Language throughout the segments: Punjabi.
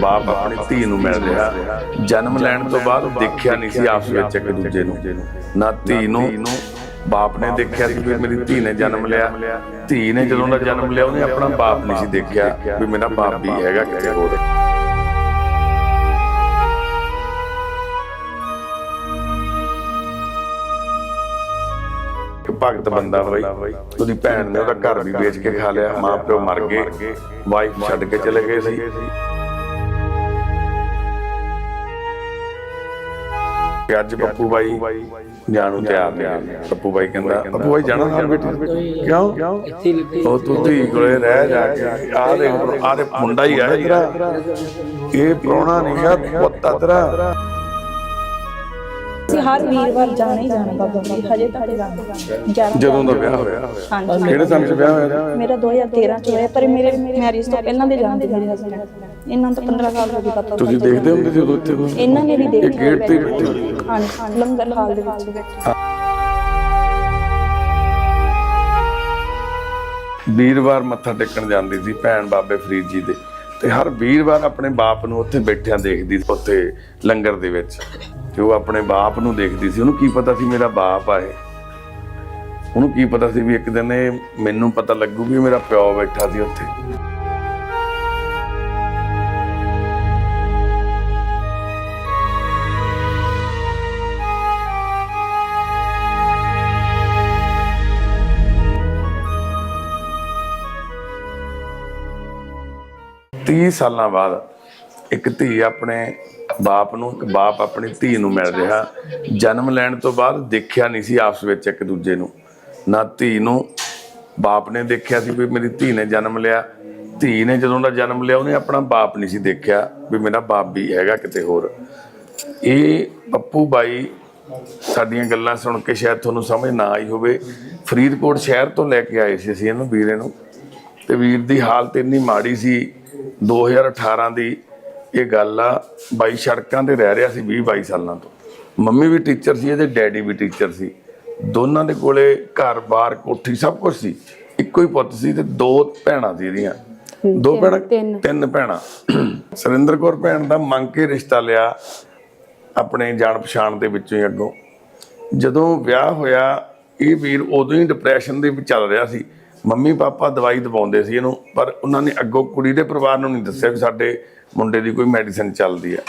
ਬਾਪ ਆਪਣੀ ਧੀ ਨੂੰ ਮਿਲ ਰਿਹਾ। ਜਨਮ ਲੈਣ ਤੋਂ ਬਾਅਦ ਦੇਖਿਆ ਨਹੀਂ ਸੀ ਆਪਸ ਵਿੱਚ ਇੱਕ ਦੂਜੇ ਨੂੰ। ਨਾ ਧੀ ਨੂੰ ਬਾਪ ਨੇ ਦੇਖਿਆ ਸੀ ਵੀ ਮੇਰੀ ਧੀ ਨੇ ਜਨਮ ਲਿਆ। ਧੀ ਨੇ ਜਦੋਂ ਦਾ ਜਨਮ ਲਿਆ, ਉਹਨੇ ਆਪਣਾ ਬਾਪ ਨਹੀਂ ਸੀ ਦੇਖਿਆ ਵੀ ਮੇਰਾ ਬਾਪ ਵੀ ਹੈਗਾ ਕਿਤੇ ਹੋਰ। ਭਗਤ ਬੰਦਾ ਬਾਈ, ਉਹਦੀ ਭੈਣ ਨੇ ਉਹਦਾ ਘਰ ਵੀ ਵੇਚ ਕੇ ਖਾ ਲਿਆ, ਮਾਂ ਪਿਓ ਮਰ ਗਏ ਵਾਈਫ ਛੱਡ ਕੇ ਚਲੇ ਗਏ ਸੀ। ਤੇ ਅੱਜ ਪੱਪੂ ਬਾਈ ਜਾਣੂ ਤਿਆਰ ਨੇ। ਪੱਪੂ ਬਾਈ ਕਹਿੰਦਾ ਪੱਪੂ ਬਾਈ ਜਾਣਾ ਨਾਲ ਬੇਟੀ ਕਿਉਂ? ਉਹ ਤੂੰ ਧੀ ਕੋਲੇ ਰਹਿ ਜਾ ਕੇ। ਆ ਦੇ ਆ ਦੇ ਮੁੰਡਾ ਹੀ ਆ ਤੇਰਾ। ਇਹ ਪ੍ਰਾਹੁਣਾ ਨਹੀਂ ਆ ਪੁੱਤ ਤੇਰਾ। ਅਸੀਂ ਹਰ ਵੀਰਵਾਰ ਜਾਣਾ ਹੀ ਜਾਣਾ ਬਾਬਾ ਜੀ ਹਜੇ ਤੱਕ ਜਾਣਾ। ਜਦੋਂ ਦਾ ਵਿਆਹ ਹੋਇਆ। ਹਾਂਜੀ। ਕਿਹੜੇ ਸਾਲ ਚ ਵਿਆਹ ਹੋਇਆ? ਮੇਰਾ 2013 ਚ ਹੋਇਆ ਪਰ ਮੇਰੇ ਮੈਰਿਜ ਤੋਂ ਪਹਿਲਾਂ ਦੇ ਜਾਣਦੇ ਮੇਰੇ ਹਸਬੰਦ ਇਹਨਾਂ ਤੋਂ 15 ਸਾਲ ਹੋ ਗਏ ਪਤਾ ਤੁਸੀਂ ਦੇਖਦੇ ਹੁੰਦੇ ਸੀ ਉਦੋਂ ਇੱਥੇ ਕੋਈ? ਇਹਨਾਂ ਨੇ ਵੀ ਇਹ ਦੇਖੀ ਗੇਟ ਤੇ ਬੈਠੇ ਸੀ। ਹਾਂਜੀ ਲੰਗਰ ਹਾਲ ਦੇ ਵਿੱਚ। ਬੈਠੇ ਵੀਰਵਾਰ ਮੱਥਾ ਟੇਕਣ ਜਾਂਦੀ ਸੀ ਭੈਣ ਬਾਬੇ ਫਰੀਦ ਜੀ ਦੇ। ਤੇ ਹਰ ਵੀਰਵਾਰ ਆਪਣੇ ਬਾਪ ਨੂੰ ਉੱਥੇ ਬੈਠਿਆਂ ਦੇਖਦੀ ਸੀ ਉੱਥੇ ਲੰਗਰ ਦੇ ਵਿੱਚ। ਤੇ ਉਹ ਆਪਣੇ ਬਾਪ ਨੂੰ ਦੇਖਦੀ ਸੀ। ਉਹਨੂੰ ਕੀ ਪਤਾ ਸੀ ਮੇਰਾ ਬਾਪ ਆ ਇਹ? ਉਹਨੂੰ ਕੀ ਪਤਾ ਸੀ ਵੀ ਇੱਕ ਦਿਨ ਇਹ ਮੈਨੂੰ ਪਤਾ ਲੱਗੂ ਵੀ ਮੇਰਾ ਪਿਓ ਬੈਠਾ ਸੀ ਉੱਥੇ। ਤੀਹ ਸਾਲਾਂ ਬਾਅਦ ਇੱਕ ਧੀ ਆਪਣੇ ਬਾਪ ਨੂੰ, ਇੱਕ ਬਾਪ ਆਪਣੀ ਧੀ ਨੂੰ ਮਿਲ ਰਿਹਾ। ਜਨਮ ਲੈਣ ਤੋਂ ਬਾਅਦ ਦੇਖਿਆ ਨਹੀਂ ਸੀ ਆਪਸ ਵਿੱਚ ਇੱਕ ਦੂਜੇ ਨੂੰ। ਨਾ ਧੀ ਨੂੰ ਬਾਪ ਨੇ ਦੇਖਿਆ ਸੀ ਵੀ ਮੇਰੀ ਧੀ ਨੇ ਜਨਮ ਲਿਆ। ਧੀ ਨੇ ਜਦੋਂ ਦਾ ਜਨਮ ਲਿਆ, ਉਹਨੇ ਆਪਣਾ ਬਾਪ ਨਹੀਂ ਸੀ ਦੇਖਿਆ ਵੀ ਮੇਰਾ ਬਾਪ ਵੀ ਹੈਗਾ ਕਿਤੇ ਹੋਰ। ਇਹ ਪੱਪੂ ਬਾਈ ਸਾਡੀਆਂ ਗੱਲਾਂ ਸੁਣ ਕੇ ਸ਼ਾਇਦ ਤੁਹਾਨੂੰ ਸਮਝ ਨਾ ਆਈ ਹੋਵੇ। ਫਰੀਦਕੋਟ ਸ਼ਹਿਰ ਤੋਂ ਲੈ ਕੇ ਆਏ ਸੀ ਅਸੀਂ ਇਹਨੂੰ, ਵੀਰੇ ਨੂੰ। ਤੇ ਵੀਰ ਦੀ ਹਾਲਤ ਇੰਨੀ ਮਾੜੀ ਸੀ 2018 ਦੀ ਇਹ ਗੱਲ ਆ ਬਾਈ ਸੜਕਾਂ ਤੇ ਰਹਿ ਰਿਹਾ ਸੀ 20 22 ਸਾਲਾਂ ਤੋਂ। ਮੰਮੀ ਵੀ ਟੀਚਰ ਸੀ ਇਹਦੇ ਡੈਡੀ ਵੀ ਟੀਚਰ ਸੀ। ਦੋਨਾਂ ਦੇ ਕੋਲੇ ਘਰ-ਬਾਰ ਕੋਠੀ ਸਭ ਕੁਝ ਸੀ। ਇੱਕੋ ਹੀ ਪੁੱਤ ਸੀ ਤੇ ਦੋ ਭੈਣਾਂ ਸੀ ਇਹਦੀਆਂ। ਦੋ ਭੈਣਾਂ ਤਿੰਨ। ਭੈਣਾਂ। ਸੁਰਿੰਦਰ ਕੌਰ ਭੈਣ ਦਾ ਮੰਗ ਕੇ ਰਿਸ਼ਤਾ ਲਿਆ ਆਪਣੇ ਜਾਣ ਪਛਾਣ ਦੇ ਵਿੱਚੋਂ ਹੀ ਅੱਗੋਂ। ਜਦੋਂ ਵਿਆਹ ਹੋਇਆ ਇਹ ਵੀਰ ਉਦੋਂ ਹੀ ਡਿਪਰੈਸ਼ਨ ਦੇ ਵਿੱਚ ਚੱਲ ਰਿਹਾ ਸੀ। ਮੰਮੀ ਪਾਪਾ ਦਵਾਈ ਦਵਾਉਂਦੇ ਸੀ ਇਹਨੂੰ, ਪਰ ਉਹਨਾਂ ਨੇ ਅੱਗੋਂ ਕੁੜੀ ਦੇ ਪਰਿਵਾਰ ਨੂੰ ਨਹੀਂ ਦੱਸਿਆ ਵੀ ਸਾਡੇ ਮੁੰਡੇ ਦੀ ਕੋਈ ਮੈਡੀਸਿਨ ਚੱਲਦੀ ਆ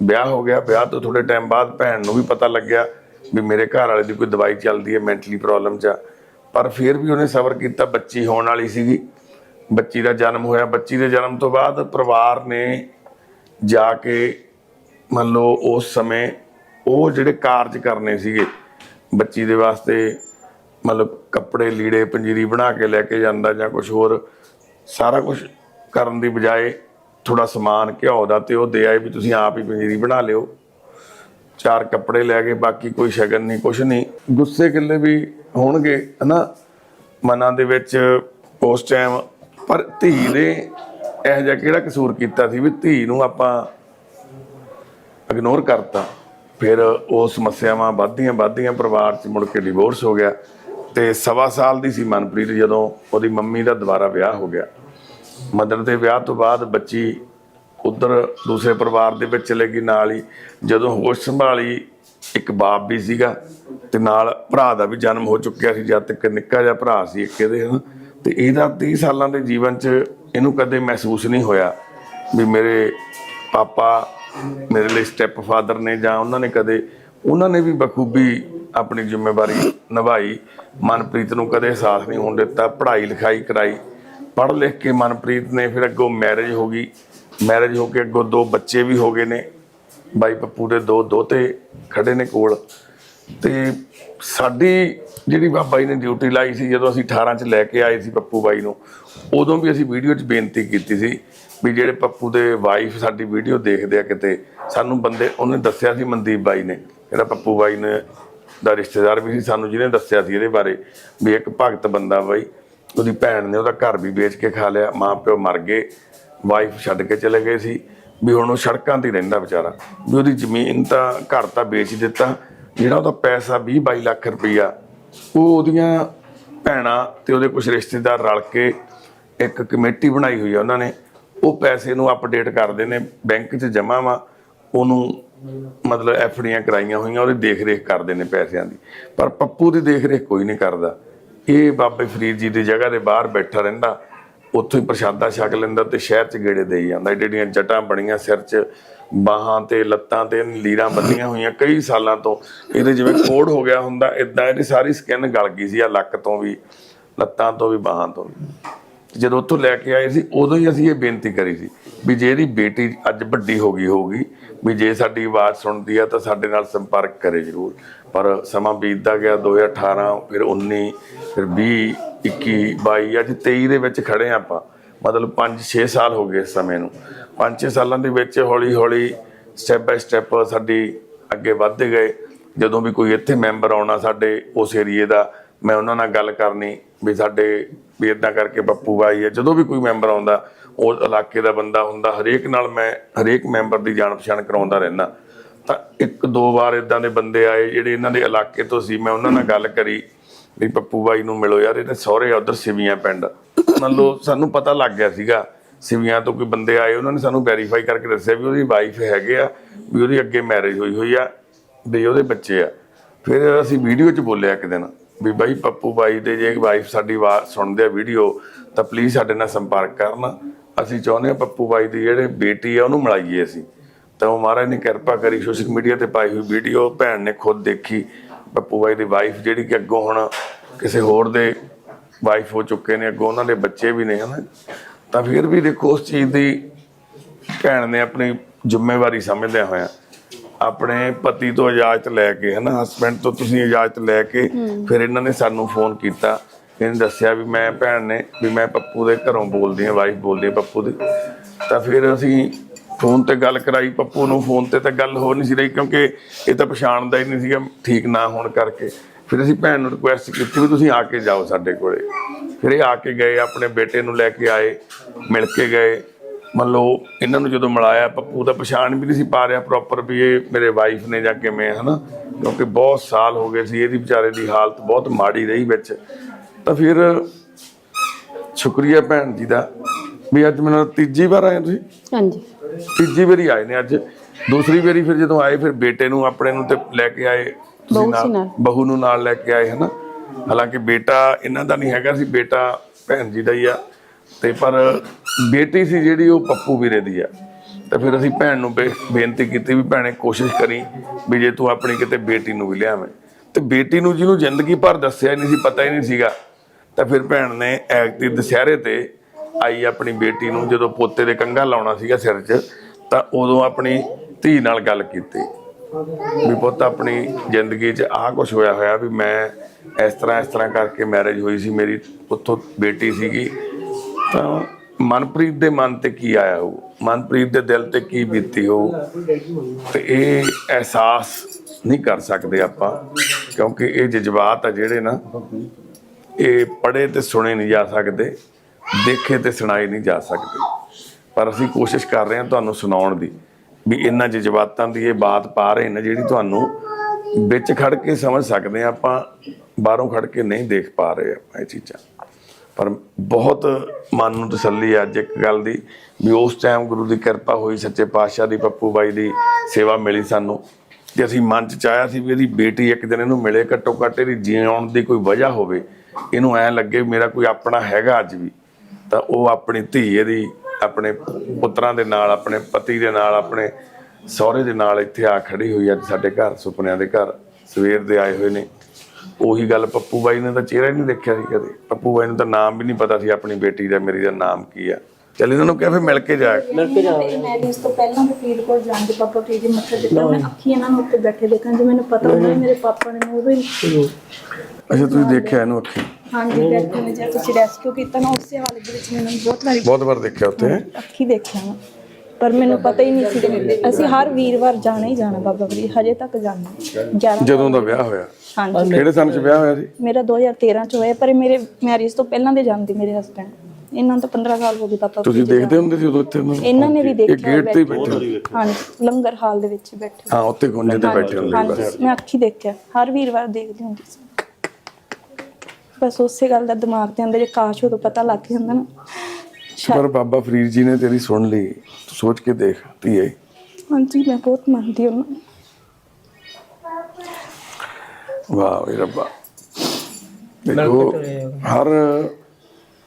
ਵਿਆਹ ਹੋ ਗਿਆ, ਵਿਆਹ ਤੋਂ ਥੋੜੇ ਟਾਈਮ ਬਾਅਦ ਭੈਣ ਨੂੰ ਵੀ ਪਤਾ ਲੱਗਿਆ ਵੀ ਮੇਰੇ ਘਰ ਵਾਲੇ ਦੀ ਕੋਈ ਦਵਾਈ ਚੱਲਦੀ ਹੈ ਮੈਂਟਲੀ ਪ੍ਰੋਬਲਮ 'ਚ ਆ। ਪਰ ਫਿਰ ਵੀ ਉਹਨੇ ਸਬਰ ਕੀਤਾ, ਬੱਚੀ ਹੋਣ ਵਾਲੀ ਸੀਗੀ ਬੱਚੀ ਦਾ ਜਨਮ ਹੋਇਆ, ਬੱਚੀ ਦੇ ਜਨਮ ਤੋਂ ਬਾਅਦ ਪਰਿਵਾਰ ਨੇ ਜਾ ਕੇ ਮੰਨ ਲਓ ਉਸ ਸਮੇਂ ਉਹ ਜਿਹੜੇ ਕਾਰਜ ਕਰਨੇ ਸੀਗੇ ਬੱਚੀ ਦੇ ਵਾਸਤੇ ਮਤਲਬ ਕੱਪੜੇ, ਲੀੜੇ, ਪੰਜੀਰੀ ਬਣਾ ਕੇ ਲੈ ਕੇ ਜਾਂਦਾ ਜਾਂ ਕੁਝ ਹੋਰ, ਸਾਰਾ ਕੁਝ ਕਰਨ ਦੀ ਬਜਾਏ ਥੋੜਾ ਸਮਾਨ ਘਿਓ ਦਾ ਤੇ ਉਹ ਦੇ ਆਏ ਵੀ ਤੁਸੀਂ ਆਪ ਹੀ ਪੰਜੀਰੀ ਬਣਾ ਲਿਓ। ਚਾਰ ਕੱਪੜੇ ਲੈ ਕੇ ਬਾਕੀ ਕੋਈ ਸ਼ਗਨ ਨਹੀਂ ਕੁਝ ਨਹੀਂ। ਗੁੱਸੇ ਕਿੱਲੇ ਵੀ ਹੋਣਗੇ, ਹਨਾ? ਮਨਾਂ ਦੇ ਵਿੱਚ ਉਸ ਟਾਈਮ ਪਰ ਧੀ ਨੇ ਇਹ ਜਿਹਾ ਕਿਹੜਾ ਕਸੂਰ ਕੀਤਾ ਸੀ ਵੀ ਧੀ ਨੂੰ ਆਪਾਂ ਇਗਨੋਰ ਕਰਤਾ। ਫਿਰ ਉਹ ਸਮੱਸਿਆਵਾਂ ਵੱਧਦੀਆਂ ਵੱਧਦੀਆਂ ਪਰਿਵਾਰ 'ਚ ਮੁੜ ਕੇ ਡਿਵੋਰਸ ਹੋ ਗਿਆ। ਤੇ ਸਵਾ ਸਾਲ ਦੀ ਸੀ ਮਨਪ੍ਰੀਤ ਜਦੋਂ ਉਹਦੀ ਮੰਮੀ ਦਾ ਦੁਬਾਰਾ ਵਿਆਹ ਹੋ ਗਿਆ। ਮਦਰ ਦੇ ਵਿਆਹ ਤੋਂ ਬਾਅਦ ਬੱਚੀ ਉਧਰ ਦੂਸਰੇ ਪਰਿਵਾਰ ਦੇ ਵਿੱਚ ਚਲੇ ਗਈ ਨਾਲ ਹੀ। ਜਦੋਂ ਹੋਸ਼ ਸੰਭਾਲੀ, ਇੱਕ ਬਾਪ ਵੀ ਸੀਗਾ ਤੇ ਨਾਲ ਭਰਾ ਦਾ ਵੀ ਜਨਮ ਹੋ ਚੁੱਕਿਆ ਸੀ, ਜਦ ਤੱਕ ਨਿੱਕਾ ਜਿਹਾ ਭਰਾ ਸੀ ਇੱਕ ਇਹਦੇ ਹਨਾ ਤੇ ਇਹਦਾ 30 ਸਾਲਾਂ ਦੇ ਜੀਵਨ 'ਚ ਇਹਨੂੰ ਕਦੇ ਮਹਿਸੂਸ ਨਹੀਂ ਹੋਇਆ ਵੀ ਮੇਰੇ ਪਾਪਾ ਮੇਰੇ ਲਈ ਸਟੈਪ ਫਾਦਰ ਨੇ ਜਾਂ ਉਹਨਾਂ ਨੇ ਕਦੇ ਉਹਨਾਂ ਨੇ ਵੀ ਬਖੂਬੀ ਆਪਣੀ ਜ਼ਿੰਮੇਵਾਰੀ ਨਿਭਾਈ। ਮਨਪ੍ਰੀਤ ਨੂੰ ਕਦੇ ਸਾਥ ਨਹੀਂ ਹੋਣ ਦਿੱਤਾ। ਪੜ੍ਹਾਈ ਲਿਖਾਈ ਕਰਾਈ। ਪੜ੍ਹ ਲਿਖ ਕੇ ਮਨਪ੍ਰੀਤ ਨੇ ਫਿਰ ਅੱਗੋਂ ਮੈਰਿਜ ਹੋ ਗਈ। ਮੈਰਿਜ ਹੋ ਕੇ ਅੱਗੋਂ ਦੋ ਬੱਚੇ ਵੀ ਹੋ ਗਏ ਨੇ। ਬਾਈ ਪੱਪੂ ਦੇ ਦੋ ਦੋਤੇ ਖੜੇ ਨੇ ਕੋਲ। ਤੇ ਸਾਡੀ ਜਿਹੜੀ ਬਾਬਾ ਜੀ ਨੇ ਡਿਊਟੀ ਲਾਈ ਸੀ, ਜਦੋਂ ਅਸੀਂ 18 ਚ ਲੈ ਕੇ ਆਏ ਸੀ ਪੱਪੂ ਬਾਈ ਨੂੰ, ਉਦੋਂ ਵੀ ਅਸੀਂ ਵੀਡੀਓ 'ਚ ਬੇਨਤੀ ਕੀਤੀ ਸੀ ਵੀ ਜਿਹੜੇ ਪੱਪੂ ਦੇ ਵਾਈਫ ਸਾਡੀ ਵੀਡੀਓ ਦੇਖਦੇ ਆ ਕਿਤੇ, ਸਾਨੂੰ ਬੰਦੇ, ਉਹਨੇ ਦੱਸਿਆ ਸੀ ਮਨਦੀਪ ਬਾਈ ਨੇ। ਜਿਹੜਾ ਪੱਪੂ ਬਾਈ ਨੇ ਦਾ ਰਿਸ਼ਤੇਦਾਰ ਵੀ ਸੀ, ਸਾਨੂੰ ਜਿਹਨੇ ਦੱਸਿਆ ਸੀ ਇਹਦੇ ਬਾਰੇ ਵੀ ਇੱਕ ਭਗਤ ਬੰਦਾ ਬਾਈ, ਉਹਦੀ ਭੈਣ ਨੇ ਉਹਦਾ ਘਰ ਵੀ ਵੇਚ ਕੇ ਖਾ ਲਿਆ, ਮਾਂ ਪਿਓ ਮਰ ਗਏ ਵਾਈਫ ਛੱਡ ਕੇ ਚਲੇ ਗਏ ਸੀ, ਵੀ ਹੁਣ ਉਹ ਸੜਕਾਂ ਤੇ ਹੀ ਰਹਿੰਦਾ ਵਿਚਾਰਾ, ਵੀ ਉਹਦੀ ਜ਼ਮੀਨ ਤਾਂ ਘਰ ਤਾਂ ਵੇਚ ਦਿੱਤਾ, ਜਿਹੜਾ ਉਹਦਾ ਪੈਸਾ 20 22 ਲੱਖ ਰੁਪਈਆ, ਉਹ ਉਹਦੀਆਂ ਭੈਣਾਂ ਤੇ ਉਹਦੇ ਕੁਝ ਰਿਸ਼ਤੇਦਾਰ ਰਲ ਕੇ ਇੱਕ ਕਮੇਟੀ ਬਣਾਈ ਹੋਈ ਆ ਉਹਨਾਂ ਨੇ, ਉਹ ਪੈਸੇ ਨੂੰ ਅਪਡੇਟ ਕਰਦੇ ਨੇ ਬੈਂਕ 'ਚ ਜਮ੍ਹਾਂ ਵਾ, ਉਹਨੂੰ ਮਤਲਬ ਐਫਡੀਆਂ ਕਰਾਈਆਂ ਹੋਈਆਂ, ਉਹਦੀ ਦੇਖ ਰੇਖ ਕਰਦੇ ਨੇ ਪੈਸਿਆਂ ਦੀ। ਪਰ ਪੱਪੂ ਦੀ ਦੇਖ ਰੇਖ ਕੋਈ ਨਹੀਂ ਕਰਦਾ। ਇਹ ਬਾਬੇ ਫਰੀਦ ਜੀ ਦੀ ਜਗ੍ਹਾ ਦੇ ਬਾਹਰ ਬੈਠਾ ਰਹਿੰਦਾ। ਉੱਥੋਂ ਹੀ ਪ੍ਰਸ਼ਾਦਾ ਛਕ ਲੈਂਦਾ ਤੇ ਸ਼ਹਿਰ 'ਚ ਗੇੜੇ ਦੇਈ ਜਾਂਦਾ। ਜਿਹੜੀਆਂ ਜਟਾਂ ਬਣੀਆਂ ਸਿਰ 'ਚ, ਬਾਹਾਂ ਤੇ, ਲੱਤਾਂ ਤੇ ਲੀਰਾਂ ਬੰਨੀਆਂ ਹੋਈਆਂ ਕਈ ਸਾਲਾਂ ਤੋਂ। ਇਹਦੇ ਜਿਵੇਂ ਕੋੜ ਹੋ ਗਿਆ ਹੁੰਦਾ ਇਦਾਂ ਇਹਦੀ ਸਾਰੀ ਸਕਿਨ ਗਲ ਗਈ ਸੀ, ਆ ਲੱਕ ਤੋਂ ਵੀ, ਲੱਤਾਂ ਤੋਂ ਵੀ, ਬਾਹਾਂ ਤੋਂ ਵੀ। ਜਦੋਂ ਉੱਥੋਂ ਲੈ ਕੇ ਆਏ ਸੀ, ਉਦੋਂ ਹੀ ਅਸੀਂ ਇਹ ਬੇਨਤੀ ਕਰੀ ਸੀ ਵੀ ਜੇ ਇਹਦੀ ਬੇਟੀ ਅੱਜ ਵੱਡੀ ਹੋ ਗਈ ਹੋਊਗੀ ਵੀ ਜੇ ਸਾਡੀ ਆਵਾਜ਼ ਸੁਣਦੀ ਆ ਤਾਂ ਸਾਡੇ ਨਾਲ ਸੰਪਰਕ ਕਰੇ ਜ਼ਰੂਰ। ਪਰ ਸਮਾਂ ਬੀਤਦਾ ਗਿਆ 2018 ਫਿਰ 19 ਫਿਰ 20 21 22 ਅੱਜ 23 ਦੇ ਵਿੱਚ ਖੜੇ ਹਾਂ ਆਪਾਂ। ਮਤਲਬ 5-6 ਸਾਲ ਹੋ ਗਏ ਇਸ ਸਮੇਂ ਨੂੰ। 5-6 ਸਾਲਾਂ ਦੇ ਵਿੱਚ ਹੌਲੀ ਹੌਲੀ ਸਟੈਪ ਬਾਈ ਸਟੈਪ ਸਾਡੀ ਅੱਗੇ ਵੱਧਦੇ ਗਏ। ਜਦੋਂ ਵੀ ਕੋਈ ਇੱਥੇ ਮੈਂਬਰ ਆਉਣਾ ਸਾਡੇ ਉਸ ਏਰੀਏ ਦਾ ਮੈਂ ਉਹਨਾਂ ਨਾਲ ਗੱਲ ਕਰਨੀ ਵੀ ਸਾਡੇ ਵੀ ਇਦਾਂ ਕਰਕੇ ਪੱਪੂ ਬਾਈ ਹੈ, ਜਦੋਂ ਵੀ ਕੋਈ ਮੈਂਬਰ ਆਉਂਦਾ ਉਹ ਇਲਾਕੇ ਦਾ ਬੰਦਾ ਹੁੰਦਾ, ਹਰੇਕ ਨਾਲ ਮੈਂ ਹਰੇਕ ਮੈਂਬਰ ਦੀ ਜਾਣ ਪਛਾਣ ਕਰਾਉਂਦਾ ਰਹਿਣਾ ਤਾਂ ਇੱਕ ਦੋ ਵਾਰ ਇਦਾਂ ਦੇ ਬੰਦੇ ਆਏ ਜਿਹੜੇ ਇਹਨਾਂ ਦੇ ਇਲਾਕੇ ਤੋਂ ਸੀ, ਮੈਂ ਉਹਨਾਂ ਨਾਲ ਗੱਲ ਕਰੀ ਵੀ ਪੱਪੂ ਬਾਈ ਨੂੰ ਮਿਲੋ ਯਾਰ ਇਹਦੇ ਸਹੁਰੇ ਉਧਰ ਸਿਵੀਆਂ ਪਿੰਡ। ਮੰਨ ਲਓ ਸਾਨੂੰ ਪਤਾ ਲੱਗ ਗਿਆ ਸੀਗਾ, ਸਿਵੀਆਂ ਤੋਂ ਕੋਈ ਬੰਦੇ ਆਏ, ਉਹਨਾਂ ਨੇ ਸਾਨੂੰ ਵੈਰੀਫਾਈ ਕਰਕੇ ਦੱਸਿਆ ਵੀ ਉਹਦੀ ਵਾਈਫ ਹੈਗੇ ਆ, ਵੀ ਉਹਦੀ ਅੱਗੇ ਮੈਰਿਜ ਹੋਈ ਹੋਈ ਆ, ਵੀ ਉਹਦੇ ਬੱਚੇ ਆ। ਫਿਰ ਅਸੀਂ ਵੀਡੀਓ 'ਚ ਬੋਲਿਆ ਇੱਕ ਦਿਨ ਵੀ ਬਾਈ ਪੱਪੂ ਬਾਈ ਦੇ ਜੇ ਵਾਈਫ ਸਾਡੀ ਆਵਾਜ਼ ਸੁਣਦੇ ਆ ਵੀਡੀਓ ਤਾਂ ਪਲੀਜ਼ ਸਾਡੇ ਨਾਲ ਸੰਪਰਕ ਕਰਨ। ਅਸੀਂ ਚਾਹੁੰਦੇ ਆ ਪੱਪੂ ਬਾਈ ਦੀ ਜਿਹੜੇ ਬੇਟੀ ਆ, ਉਹਨੂੰ ਮਿਲਾਈਏ ਅਸੀਂ। ਤਾਂ ਉਹ ਮਹਾਰਾਜ ਨੇ ਕਿਰਪਾ ਕਰੀ ਸੋਸ਼ਲ ਮੀਡੀਆ ਤੇ ਪਾਈ ਹੋਈ ਵੀਡੀਓ ਭੈਣ ਨੇ ਖੁਦ ਦੇਖੀ। ਪੱਪੂ ਬਾਈ ਦੀ ਵਾਈਫ ਜਿਹੜੀ ਕਿ ਅੱਗੋਂ ਹੁਣ ਕਿਸੇ ਹੋਰ ਦੇ ਵਾਈਫ ਹੋ ਚੁੱਕੇ ਨੇ, ਅੱਗੋਂ ਉਹਨਾਂ ਦੇ ਬੱਚੇ ਵੀ ਨੇ, ਹਨਾ। ਤਾਂ ਫਿਰ ਵੀ ਦੇਖੋ ਉਸ ਚੀਜ਼ ਦੀ ਭੈਣ ਨੇ ਆਪਣੀ ਜ਼ਿੰਮੇਵਾਰੀ ਸਮਝਦਿਆਂ ਹੋਇਆ ਆਪਣੇ ਪਤੀ ਤੋਂ ਇਜਾਜ਼ਤ ਲੈ ਕੇ, ਹਨਾ ਹਸਬੰਡ ਤੋਂ ਤੁਸੀਂ ਇਜਾਜ਼ਤ ਲੈ ਕੇ ਫਿਰ ਇਹਨਾਂ ਨੇ ਸਾਨੂੰ ਫੋਨ ਕੀਤਾ। ਇਹਨੇ ਦੱਸਿਆ ਵੀ ਮੈਂ ਭੈਣ ਨੇ, ਵੀ ਮੈਂ ਪੱਪੂ ਦੇ ਘਰੋਂ ਬੋਲਦੀ ਹਾਂ ਵਾਈਫ ਬੋਲਦੀ ਹੈ ਪੱਪੂ ਦੀ। ਤਾਂ ਫਿਰ ਅਸੀਂ ਫੋਨ ਤੇ ਗੱਲ ਕਰਾਈ, ਪੱਪੂ ਨੂੰ ਫੋਨ ਤੇ ਤਾਂ ਗੱਲ ਹੋ ਨਹੀਂ ਸੀ ਰਹੀ ਕਿਉਂਕਿ ਇਹ ਤਾਂ ਪਛਾਣਦਾ ਹੀ ਨਹੀਂ ਸੀਗਾ, ਠੀਕ ਨਾ ਹੋਣ ਕਰਕੇ। ਫਿਰ ਅਸੀਂ ਭੈਣ ਨੂੰ ਰਿਕੁਐਸਟ ਕੀਤੀ ਵੀ ਤੁਸੀਂ ਆ ਕੇ ਜਾਓ ਸਾਡੇ ਕੋਲੇ। ਫਿਰ ਇਹ ਆ ਕੇ ਗਏ, ਆਪਣੇ ਬੇਟੇ ਨੂੰ ਲੈ ਕੇ ਆਏ, ਮਿਲ ਕੇ ਗਏ। ਮੰਨ ਲਓ ਇਹਨਾਂ ਨੂੰ ਜਦੋਂ ਮਿਲਾਇਆ ਪੱਪੂ ਦਾ ਪਛਾਣ ਵੀ ਨਹੀਂ ਸੀ ਪਾ ਰਿਹਾ ਪ੍ਰੋਪਰ ਵੀ ਇਹ ਮੇਰੇ ਵਾਈਫ ਨੇ ਜਾਂ ਕਿਵੇਂ ਹਨਾ? ਕਿਉਂਕਿ ਬਹੁਤ ਸਾਲ ਹੋ ਗਏ ਸੀ ਇਹਦੀ ਵਿਚਾਰੇ ਦੀ ਹਾਲਤ ਬਹੁਤ ਮਾੜੀ ਰਹੀ ਵਿੱਚ। ਤਾਂ ਫਿਰ ਸ਼ੁਕਰੀਆ ਭੈਣ ਜੀ ਦਾ ਵੀ ਅੱਜ ਮੈਨੂੰ ਤੀਜੀ ਵਾਰ ਆਏ ਤੁਸੀਂ? ਹਾਂਜੀ। ਤੀਜੀ ਵਾਰੀ ਆਏ ਨੇ ਅੱਜ। ਦੂਸਰੀ ਵਾਰੀ ਫਿਰ ਜਦੋਂ ਆਏ ਫਿਰ ਬੇਟੇ ਨੂੰ ਆਪਣੇ ਨੂੰ ਤੇ ਲੈ ਕੇ ਆਏ ਤੁਸੀਂ ਨਾਲ। ਬਹੂ ਨੂੰ ਨਾਲ ਲੈ ਕੇ ਆਏ ਹਨਾ? ਹਾਲਾਂਕਿ ਬੇਟਾ ਇਹਨਾਂ ਦਾ ਨਹੀਂ ਹੈਗਾ ਸੀ ਬੇਟਾ ਭੈਣ ਜੀ ਦਾ ਹੀ ਆ। ਤੇ ਪਰ ਬੇਟੀ ਸੀ ਜਿਹੜੀ ਉਹ ਪੱਪੂ ਵੀਰੇ ਦੀ ਆ। ਤਾਂ ਫਿਰ ਅਸੀਂ ਭੈਣ ਨੂੰ ਬੇ- ਬੇਨਤੀ ਕੀਤੀ ਵੀ ਭੈਣੇ ਕੋਸ਼ਿਸ਼ ਕਰੀ ਵੀ ਜੇ ਤੂੰ ਆਪਣੀ ਕਿਤੇ ਬੇਟੀ ਨੂੰ ਵੀ ਲਿਆਵੇਂ। ਤੇ ਬੇਟੀ ਨੂੰ ਜਿਹਨੂੰ ਜ਼ਿੰਦਗੀ ਭਰ ਦੱਸਿਆ ਹੀ ਨਹੀਂ ਸੀ, ਪਤਾ ਹੀ ਨਹੀਂ ਸੀਗਾ। ਤਾਂ ਫਿਰ ਭੈਣ ਨੇ ਐਕਟੀ ਦੁਸਹਿਰੇ ਤੇ ਆਈ ਆਪਣੀ ਬੇਟੀ ਨੂੰ, ਜਦੋਂ ਪੋਤੇ ਦੇ ਕੰਘਾ ਲਾਉਣਾ ਸੀਗਾ ਸਿਰ 'ਚ, ਤਾਂ ਉਦੋਂ ਆਪਣੀ ਧੀ ਨਾਲ ਗੱਲ ਕੀਤੀ। ਵੀ ਪੁੱਤ ਆਪਣੀ ਜ਼ਿੰਦਗੀ 'ਚ ਆਹ ਕੁਝ ਹੋਇਆ ਹੋਇਆ ਵੀ ਮੈਂ ਇਸ ਤਰ੍ਹਾਂ ਇਸ ਤਰ੍ਹਾਂ ਕਰਕੇ ਮੈਰਿਜ ਹੋਈ ਸੀ, ਮੇਰੀ ਉੱਥੋਂ ਬੇਟੀ ਸੀਗੀ। ਤਾਂ ਮਨਪ੍ਰੀਤ ਦੇ ਮਨ ਤੇ ਕੀ ਆਇਆ ਹੋ ਮਨਪ੍ਰੀਤ ਦੇ ਦਿਲ ਤੇ ਕੀ ਬੀਤੀ ਹੋ ਤੇ ਇਹ ਅਹਿਸਾਸ ਨਹੀਂ ਕਰ ਸਕਦੇ ਆਪਾਂ, ਕਿਉਂਕਿ ਇਹ ਜਜ਼ਬਾਤ ਆ ਜਿਹੜੇ ਨਾ, ਇਹ ਪੜ੍ਹੇ ਤੇ ਸੁਣੇ ਨਹੀਂ ਜਾ ਸਕਦੇ, ਦੇਖੇ ਤੇ ਸੁਣਾਏ ਨਹੀਂ ਜਾ ਸਕਦੇ। ਪਰ ਅਸੀਂ ਕੋਸ਼ਿਸ਼ ਕਰ ਰਹੇ ਹਾਂ ਤੁਹਾਨੂੰ ਸੁਣਾਉਣ ਦੀ, ਵੀ ਇਹਨਾਂ ਜਜ਼ਬਾਤਾਂ ਦੀ ਇਹ ਬਾਤ ਪਾ ਰਹੇ ਨੇ ਜਿਹੜੀ ਤੁਹਾਨੂੰ ਵਿੱਚ ਖੜ ਕੇ ਸਮਝ ਸਕਦੇ ਹਾਂ ਆਪਾਂ, ਬਾਹਰੋਂ ਖੜ ਕੇ ਨਹੀਂ ਦੇਖ ਪਾ ਰਹੇ ਆਪਾਂ ਇਹ ਚੀਜ਼ਾਂ। ਪਰ ਬਹੁਤ ਮਨ ਨੂੰ ਤਸੱਲੀ ਅੱਜ ਇੱਕ ਗੱਲ ਦੀ, ਵੀ ਉਸ ਟਾਈਮ ਗੁਰੂ ਦੀ ਕਿਰਪਾ ਹੋਈ, ਸੱਚੇ ਪਾਤਸ਼ਾਹ ਦੀ, ਪੱਪੂ ਬਾਈ ਦੀ ਸੇਵਾ ਮਿਲੀ ਸਾਨੂੰ। ਤੇ ਅਸੀਂ ਮਨ ਚ ਚਾਹਿਆ ਸੀ ਵੀ ਇਹਦੀ ਬੇਟੀ ਇੱਕ ਦਿਨ ਇਹਨੂੰ ਮਿਲੇ, ਘੱਟੋ ਘੱਟ ਇਹਦੀ ਜਿਉਣ ਦੀ ਕੋਈ ਵਜ੍ਹਾ ਹੋਵੇ। ਇਹਨੂੰ ਐ ਲੱਗੇ ਵੀ ਮੇਰਾ ਕੋਈ ਆਪਣਾ ਹੈਗਾ ਅੱਜ ਵੀ। ਤਾਂ ਉਹ ਆਪਣੀ ਧੀ ਇਹਦੀ, ਆਪਣੇ ਪੁੱਤਰਾਂ ਦੇ ਨਾਲ, ਆਪਣੇ ਪਤੀ ਦੇ ਨਾਲ, ਆਪਣੇ ਸਹੁਰੇ ਦੇ ਨਾਲ ਇੱਥੇ ਆ ਖੜੀ ਹੋਈ ਅੱਜ ਸਾਡੇ ਘਰ, ਸੁਪਨਿਆਂ ਦੇ ਘਰ। ਸਵੇਰ ਦੇ ਆਏ ਹੋਏ ਨੇ। ਉਹੀ ਗੱਲ ਪੱਪੂ ਬਾਈ ਨੇ ਤਾਂ ਚਿਹਰਾ ਹੀ ਨਹੀਂ ਦੇਖਿਆ ਸੀ ਕਦੇ। ਪੱਪੂ ਬਾਈ ਨੂੰ ਤਾਂ ਨਾਮ ਵੀ ਨਹੀਂ ਪਤਾ ਸੀ ਆਪਣੀ ਬੇਟੀ ਦਾ ਮੇਰੀ ਦਾ ਨਾਮ ਕੀ ਆ। ਚੱਲ ਇਹਨਾਂ ਨੂੰ ਕਿਹਾ ਫਿਰ ਮਿਲ ਕੇ ਜਾ ਮੈਰਿਜ ਤੋਂ ਪਹਿਲਾਂ ਵੀ ਫਰੀਦਕੋਟ ਜਾਣ ਦੇ ਪਾਪਾ ਫਰੀਦ ਮੱਥੇ ਟੇਕਣ। ਮੈਂ ਅੱਖੀ ਇਹਨਾਂ ਨੂੰ ਉੱਤੇ ਬੈਠੇ ਦੇਖਾਂ ਜੇ ਮੈਨੂੰ ਪਤਾ ਹੁੰਦਾ ਮੇਰੇ ਪਾਪਾ ਨੇ ਮੈਨੂੰ ਉਦੋਂ ਹੀ ਅੱਛਾ ਤੁਸੀਂ ਦੇਖਿਆ ਇਹਨੂੰ ਅੱਖੀ? ਹਾਂਜੀ ਬੈਠੇ ਨੇ ਜੇ ਤੁਸੀਂ ਰੈਸਕਿਊ ਕੀਤਾ ਨਾ ਉਸੇ ਹਾਲਤ ਦੇ ਵਿੱਚ ਮੈਨੂੰ ਬਹੁਤ ਵਾਰੀ ਬਹੁਤ ਵਾਰ ਦੇਖਿਆ ਉੱਥੇ ਅੱਖੀ ਦੇਖਿਆ ਮੈਂ। ਪਰ ਮੈਨੂੰ ਪਤਾ ਹੀ ਨਹੀਂ ਸੀ ਕਿ ਅਸੀਂ ਹਰ ਵੀਰਵਾਰ ਜਾਣਾ ਹੀ ਜਾਣਾ ਬਾਬਾ ਫਰੀਦ ਹਜੇ ਤੱਕ ਜਾਣਾ 11 ਜਦੋਂ ਦਾ ਵਿਆਹ ਹੋਇਆ? ਹਾਂਜੀ। ਕਿਹੜੇ ਸਾਲ ਚ ਵਿਆਹ ਹੋਇਆ ਸੀ? ਮੇਰਾ 2013 ਚ ਹੋਇਆ ਪਰ ਮੇਰੇ ਮੈਰਿਜ ਤੋਂ ਪਹਿਲਾਂ ਦੇ ਜਾਂਦੇ ਮੇਰੇ ਹਸਬੰਡ ਇਹਨਾਂ ਨੂੰ ਤਾਂ 15 ਸਾਲ ਹੋ ਗਏ ਪਾਪਾ ਤੁਸੀਂ ਦੇਖਦੇ ਹੁੰਦੇ ਸੀ ਉਦੋਂ ਇੱਥੇ ਇਹਨਾਂ ਨੇ ਵੀ ਦੇਖਿਆ ਗੇਟ ਤੇ ਹੀ ਬੈਠੇ। ਹਾਂਜੀ ਲੰਗਰ ਹਾਲ ਦੇ ਵਿੱਚ ਬੈਠੇ ਹਾਂ ਉੱਥੇ ਕੋਨੇ ਤੇ ਬੈਠੇ ਹੁੰਦੇ ਸੀ ਮੈਂ ਅੱਖੀ ਦੇਖਿਆ ਹਰ ਵੀਰਵਾਰ ਦੇਖਦੀ ਹੁੰਦੀ ਸੀ। ਬਸ ਉਸੇ ਗੱਲ ਦਾ ਦਿਮਾਗ ਤੇ ਅੰਦਰ ਜੇ ਕਾਸ਼ ਉਦੋਂ ਪਤਾ ਲੱਗ ਜਾਂਦਾ ਨਾ। ਪਰ ਬਾਬਾ ਫਰੀਦ ਜੀ ਨੇ ਤੇਰੀ ਸੁਣ ਲਈ ਤੂੰ ਸੋਚ ਕੇ ਦੇਖ ਧੀਏ। ਹਾਂਜੀ ਮੈਂ ਬਹੁਤ ਮੰਨਦੀ ਨੂੰ। ਵਾਹ ਵੇ ਰੱਬਾ। ਦੇਖੋ ਹਰ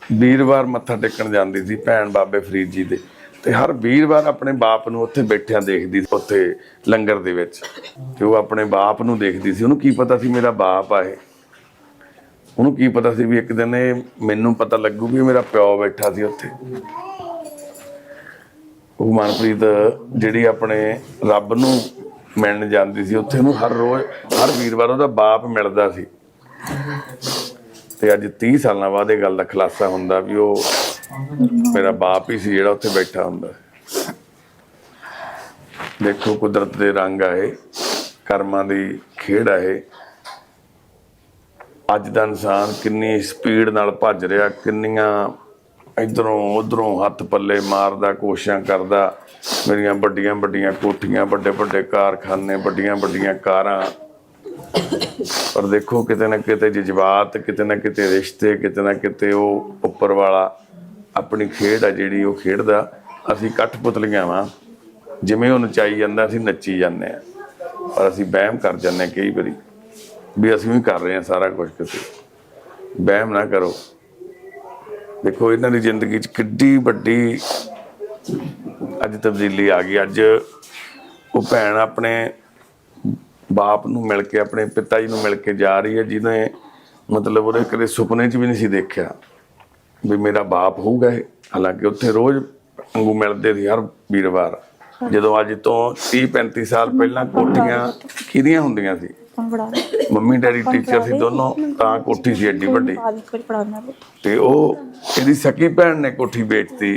ਵੀਰਵਾਰ ਮੱਥਾ ਟੇਕਣ ਜਾਂਦੀ ਸੀ ਭੈਣ ਬਾਬੇ ਫਰੀਦ ਜੀ ਦੇ ਤੇ ਹਰ ਵੀਰਵਾਰ ਆਪਣੇ ਬਾਪ ਨੂੰ ਉੱਥੇ ਬੈਠਿਆਂ ਦੇਖਦੀ ਸੀ ਉੱਥੇ ਲੰਗਰ ਦੇ ਵਿੱਚ। ਤੇ ਉਹ ਆਪਣੇ ਬਾਪ ਨੂੰ ਦੇਖਦੀ ਸੀ। ਉਹਨੂੰ ਕੀ ਪਤਾ ਸੀ ਮੇਰਾ ਬਾਪ ਆ ਇਹ। ਉਹਨੂੰ ਕੀ ਪਤਾ ਸੀ ਵੀ ਇੱਕ ਦਿਨ ਇਹ ਮੈਨੂੰ ਪਤਾ ਲੱਗੂ ਵੀ ਮੇਰਾ ਪਿਓ ਬੈਠਾ ਸੀ ਉੱਥੇ। ਉਹ ਮਨਪ੍ਰੀਤ ਜਿਹੜੀ ਆਪਣੇ ਰੱਬ ਨੂੰ ਮਿਲਣ ਜਾਂਦੀ ਸੀ, ਉੱਥੇ ਉਹਨੂੰ ਹਰ ਰੋਜ਼, ਹਰ ਵੀਰਵਾਰ ਉਹਦਾ ਬਾਪ ਮਿਲਦਾ ਸੀ। ਤੇ ਅੱਜ 30 ਸਾਲਾਂ ਬਾਅਦ ਇਹ ਗੱਲ ਦਾ ਖੁਲਾਸਾ ਹੁੰਦਾ ਵੀ ਉਹ ਮੇਰਾ ਬਾਪ ਹੀ ਸੀ ਜਿਹੜਾ ਉੱਥੇ ਬੈਠਾ ਹੁੰਦਾ। ਦੇਖੋ ਕੁਦਰਤ ਦੇ ਰੰਗ ਆਏ ਕਰਮਾਂ ਦੀ ਖੇਡ ਆਏ ਅੱਜ ਦਾ ਇਨਸਾਨ ਕਿੰਨੀ ਸਪੀਡ ਨਾਲ ਭੱਜ ਰਿਹਾ, ਕਿੰਨੀਆਂ ਇਧਰੋਂ ਉਧਰੋਂ ਹੱਥ ਪੱਲੇ ਮਾਰਦਾ, ਕੋਸ਼ਿਸ਼ਾਂ ਕਰਦਾ। ਮੇਰੀਆਂ ਵੱਡੀਆਂ ਵੱਡੀਆਂ ਕੋਠੀਆਂ, ਵੱਡੇ ਵੱਡੇ ਕਾਰਖਾਨੇ, ਵੱਡੀਆਂ ਵੱਡੀਆਂ ਕਾਰਾਂ। ਪਰ ਦੇਖੋ ਕਿਤੇ ਨਾ ਕਿਤੇ ਜਜ਼ਬਾਤ, ਕਿਤੇ ਨਾ ਕਿਤੇ ਰਿਸ਼ਤੇ, ਕਿਤੇ ਨਾ ਕਿਤੇ ਉਹ ਉੱਪਰ ਵਾਲਾ ਆਪਣੀ ਖੇਡ ਆ ਜਿਹੜੀ ਉਹ ਖੇਡਦਾ। ਅਸੀਂ ਕਠਪੁਤਲੀਆਂ ਵਾਂ। ਜਿਵੇਂ ਉਹ ਨਚਾਈ ਜਾਂਦਾ, ਅਸੀਂ ਨੱਚੀ ਜਾਂਦੇ ਆ ਪਰ ਅਸੀਂ ਵਹਿਮ ਕਰ ਜਾਂਦੇ ਹਾਂ ਕਈ ਵਾਰੀ। ਵੀ ਅਸੀਂ ਵੀ ਕਰ ਰਹੇ ਹਾਂ ਸਾਰਾ ਕੁਝ ਕਿਤੇ ਵਹਿਮ ਨਾ ਕਰੋ। ਦੇਖੋ ਇਹਨਾਂ ਦੀ ਜ਼ਿੰਦਗੀ 'ਚ ਕਿੱਡੀ ਵੱਡੀ ਅੱਜ ਤਬਦੀਲੀ ਆ ਗਈ। ਅੱਜ ਉਹ ਭੈਣ ਆਪਣੇ ਬਾਪ ਨੂੰ ਮਿਲ ਕੇ ਆਪਣੇ ਪਿਤਾ ਜੀ ਨੂੰ ਮਿਲ ਕੇ ਜਾ ਰਹੀ ਹੈ ਜਿਹਨੇ ਮਤਲਬ ਉਹਦੇ ਕਦੇ ਸੁਪਨੇ 'ਚ ਵੀ ਨਹੀਂ ਸੀ ਦੇਖਿਆ ਵੀ ਮੇਰਾ ਬਾਪ ਹੋਊਗਾ ਇਹ। ਹਾਲਾਂਕਿ ਉੱਥੇ ਰੋਜ਼ ਵਾਂਗੂ ਮਿਲਦੇ ਸੀ ਹਰ ਵੀਰਵਾਰ। ਜਦੋਂ ਅੱਜ ਤੋਂ 30 35 ਸਾਲ ਪਹਿਲਾਂ ਕੋਠੀਆਂ ਕਿਹਦੀਆਂ ਹੁੰਦੀਆਂ ਸੀ। ਪੜਾ ਮੰਮੀ ਡੈਡੀ ਟੀਚਰ ਸੀ ਦੋਨੋਂ ਤਾਂ ਕੋਠੀ ਸੀ ਏਡੀ ਵੱਡੀ। ਤੇ ਉਹ ਇਹਦੀ ਸਕੀ ਭੈਣ ਨੇ ਕੋਠੀ ਵੇਚਤੀ।